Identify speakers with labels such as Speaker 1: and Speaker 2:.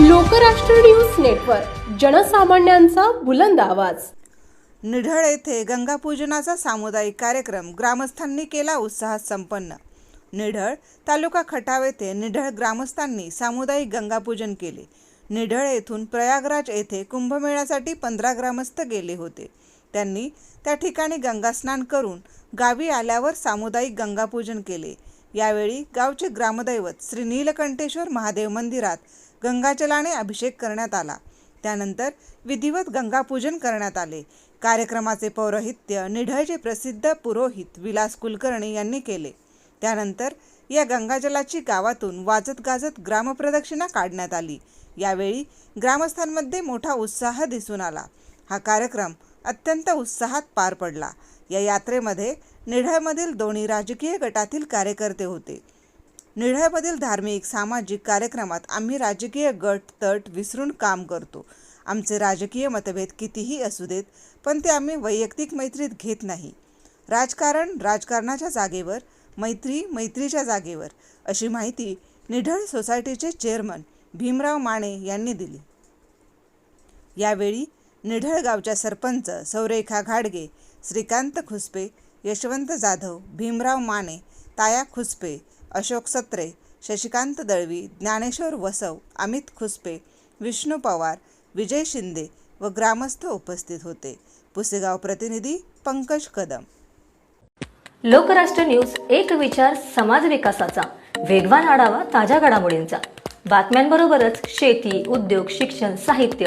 Speaker 1: Lokrashtra news network जनसामान्यांचा बुलंद आवाज.
Speaker 2: निढळ येथे गंगापूजनाचा सामुदायिक कार्यक्रम ग्रामस्थांनी केला उत्साहात संपन्न. निढळ तालुका खटाव येथे निढळ ग्रामस्थांनी सामुदायिक गंगापूजन केले. निढळ येथून प्रयागराज येथे कुंभमेळ्यासाठी पंधरा ग्रामस्थ गेले होते. त्यांनी त्या ठिकाणी गंगास्नान करून गावी आल्यावर सामुदायिक गंगापूजन केले. यावेळी गावचे ग्रामदैवत श्री नीलकंठेश्वर महादेव मंदिरात गंगाजलाने अभिषेक करण्यात आला. त्यानंतर विधिवत गंगापूजन करण्यात आले. कार्यक्रमाचे पौरोहित्य निढळचे प्रसिद्ध पुरोहित विलास कुलकर्णी यांनी केले. त्यानंतर या गंगाजलाची गावातून वाजत गाजत ग्रामप्रदक्षिणा काढण्यात आली. यावेळी ग्रामस्थांमध्ये मोठा उत्साह दिसून आला. हा कार्यक्रम अत्यंत उत्साहात पार पडला. या यात्रेमध्ये निढळमधील दोन्ही राजकीय गटातील कार्यकर्ते होते. निढळमधील धार्मिक सामाजिक कार्यक्रमात आम्ही राजकीय गट तट विसरून काम करतो. आमचे राजकीय मतभेद कितीही असू देत पण ते आम्ही वैयक्तिक मैत्रीत घेत नाही. राजकारण राजकारणाच्या जागेवर मैत्री मैत्रीच्या जागेवर अशी माहिती निढळ सोसायटीचे चेअरमन भीमराव माने यांनी दिली. यावेळी निढळ गावच्या सरपंच सौरेखा घाडगे श्रीकांत खुसपे यशवंत जाधव भीमराव माने ताया खुसपे अशोक सत्रे शशिकांत दळवी ज्ञानेश्वर वसव अमित खुसपे विष्णू पवार विजय शिंदे व ग्रामस्थ उपस्थित होते. पुसेगाव प्रतिनिधी पंकज कदम.
Speaker 3: लोकराष्ट्र न्यूज एक विचार समाज विकासाचा. वेगवान आढावा ताज्या घडामोडींचा. बातम्यांबरोबरच शेती उद्योग शिक्षण साहित्य